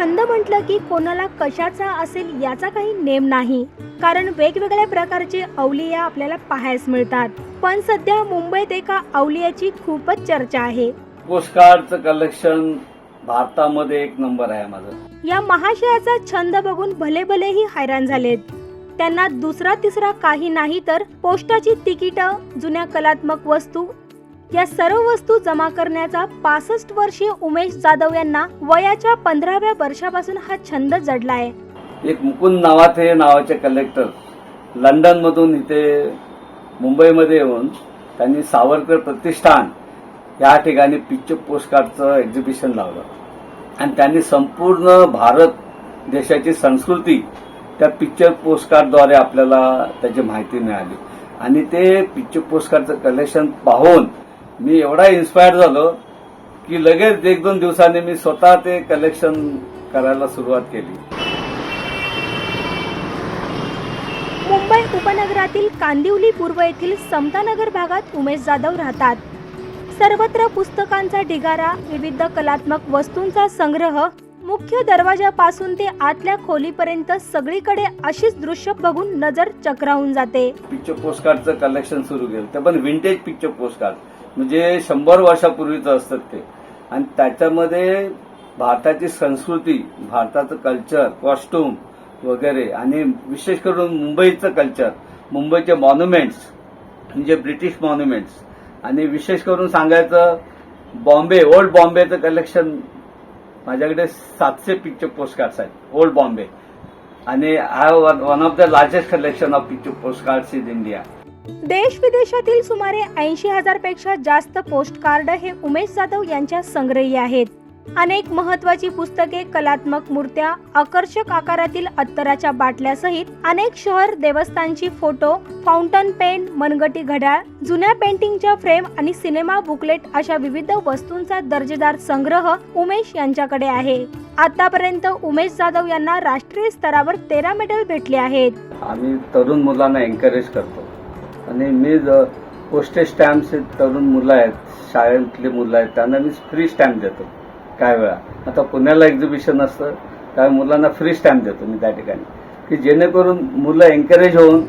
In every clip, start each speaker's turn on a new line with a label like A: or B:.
A: छंद म्हटलं की कोणाला कशाचा असेल याचा काही नेम नाही. कारण वेगवेगळ्या प्रकारचे अवलिया आपल्याला पाहायला मिळतात. पण सध्या मुंबईत एका अवलियाची खूपच चर्चा आहे.
B: पोस्टकार्डचं कलेक्शन भारतामध्ये एक नंबर आहे माझं.
A: या महाशयाचा छंद बघून भले भलेही हैराण झालेत. त्यांना दुसरा तिसरा काही नाही तर पोस्टाची तिकीटं जुन्या कलात्मक वस्तू या सर्व वस्तू जमा करण्याचा पासष्ट वर्षीय उमेश जाधव यांना वयाच्या पंधराव्या वर्षापासून हा छंद जडलाय.
B: एक मुकुंद नावाथे नावाचे कलेक्टर लंडन मधून इथे मुंबईमध्ये येऊन त्यांनी सावरकर प्रतिष्ठान या ठिकाणी पिक्चर पोस्टकार्डचं एक्झिबिशन लावलं. आणि त्यांनी संपूर्ण भारत देशाची संस्कृती त्या पिक्चर पोस्टकार्डद्वारे आपल्याला त्याची माहिती मिळाली. आणि ते पिक्चर पोस्टकार्डचं कलेक्शन पाहून मी एवढा इन्स्पायर झालो की लगेच एक दोन दिवसांनी मी स्वतः ते कलेक्शन करायला सुरुवात केली.
A: मुंबई उपनगरातील कांदिवली पूर्व येथील समतानगर भागात उमेश जाधव राहतात. सर्वत्र पुस्तकांचा ढिगारा विविध कलात्मक वस्तूंचा संग्रह मुख्य दरवाजापासून ते आतल्या खोलीपर्यंत सगळीकडे अशीच दृश्य बघून नजर चक्रावून जाते.
B: पिक्चर पोस्टकार्डचं कलेक्शन सुरू केलं. ते पण विंटेज पिक्चर पोस्टकार्ड म्हणजे शंभर वर्षापूर्वीचं असतात ते. आणि त्याच्यामध्ये भारताची संस्कृती भारताचं कल्चर कॉस्ट्युम वगैरे आणि विशेष करून मुंबईचं कल्चर मुंबईचे मॉन्युमेंट्स म्हणजे ब्रिटिश मॉन्युमेंट्स. आणि विशेष करून सांगायचं बॉम्बे ओल्ड बॉम्बेचं कलेक्शन माझ्याकडे सातशे पिक्चर पोस्टकार्ड्स आहेत ओल्ड बॉम्बे. आणि I one of the largest collection of picture postcards in India
A: देश विदेशातील सुमारे ऐंशी हजारपेक्षा जास्त पोस्ट कार्ड हे उमेश जाधव यांच्या संग्रही आहेत. अनेक महत्वाची पुस्तके कलात्मक मूर्त्या आकर्षक आकारातील अत्तराच्या बाटल्यासहित अनेक शहर देवस्थानची फोटो फाउंटन पेन मनगटी घड्याळ जुन्या पेंटिंगच्या फ्रेम आणि सिनेमा बुकलेट अशा विविध वस्तूंचा दर्जेदार संग्रह उमेश यांच्याकडे आहे. आतापर्यंत उमेश जाधव यांना राष्ट्रीय स्तरावर तेरा मेडल भेटले आहेत.
B: आम्ही तरुण मुलांना एन्करेज करतो. आणि मी पोस्टेज स्टॅम्प्स तरुण मुलं आहेत शाळेतली मुलं आहेत त्यांना मी फ्री स्टॅम्प देतो काय वेळा. आता पुण्याला एक्झिबिशन असतं त्या मुलांना फ्री स्टॅम्प देतो मी त्या ठिकाणी. की जेणेकरून मुलं एन्करेज होऊन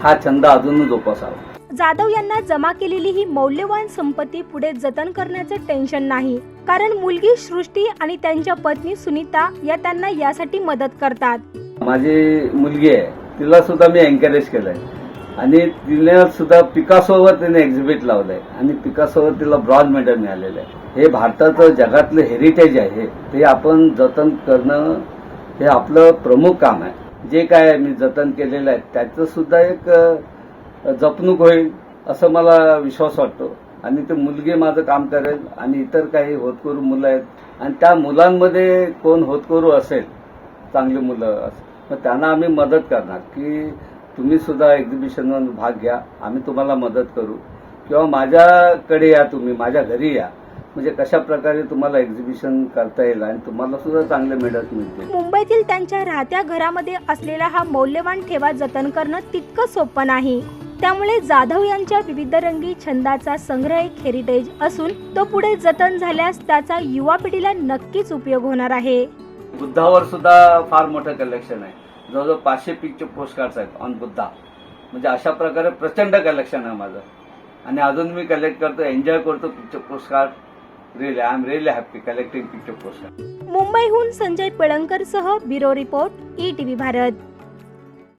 B: हा छंद अजून जोपासावा.
A: जाधव यांना जमा केलेली ही मौल्यवान संपत्ती पुढे जतन करण्याचं टेन्शन नाही. कारण मुलगी सृष्टी आणि त्यांच्या पत्नी सुनीता या त्यांना यासाठी मदत करतात.
B: माझी मुलगी आहे तिला सुद्धा मी एन्करेज केलंय. आणि तिने सुद्धा पिकासोवर तिने एक्झिबिट लावलंय. आणि पिकासोवर तिला ब्रॉन्झ मेडल मिळालेलं आहे. हे भारताचं जगातलं हेरिटेज आहे. ते आपण जतन करणं हे आपलं प्रमुख काम आहे. जे काय मी जतन केलेलं आहे त्याचं सुद्धा एक जपणूक होईल असं मला विश्वास वाटतो. आणि ते मुलगी माझं काम करेल आणि इतर काही होतकरू मुलं आहेत. आणि त्या मुलांमध्ये कोण होतकरू असेल चांगली मुलं असेल मग त्यांना आम्ही मदत करणार की तुम्ही सुद्धा एक्झिबिशनवर भाग घ्या. आम्ही तुम्हाला मदत करू. किंवा माझ्याकडे या तुम्ही माझ्या घरी या. म्हणजे कशा प्रकारे तुम्हाला एक्झिबिशन करता येईल आणि तुम्हाला सुद्धा चांगले मेडल्स मिळतील.
A: मुंबईतील त्यांच्या राहत्या घरामध्ये असलेला हा मौल्यवान ठेवा जतन करणं तितकं सोपं नाही. त्यामुळे जाधव यांच्या विविध रंगी छंदाचा संग्रह एक हेरिटेज असून तो पुढे जतन झाल्यास त्याचा युवा पिढीला नक्कीच उपयोग होणार आहे.
B: बुद्धावर सुद्धा फार मोठं कलेक्शन आहे. जवळजवळ पाचशे पिक्चर पोस्टकार्ड्स आहेत ऑन बुद्धा म्हणजे अशा प्रकारे प्रचंड कलेक्शन आहे माझं. आणि अजून मी कलेक्ट करतो एन्जॉय करतो picture postcard really I am really happy collecting picture postcard
A: मुंबईहून संजय पिळंकर सह bureau report E TV Bharat.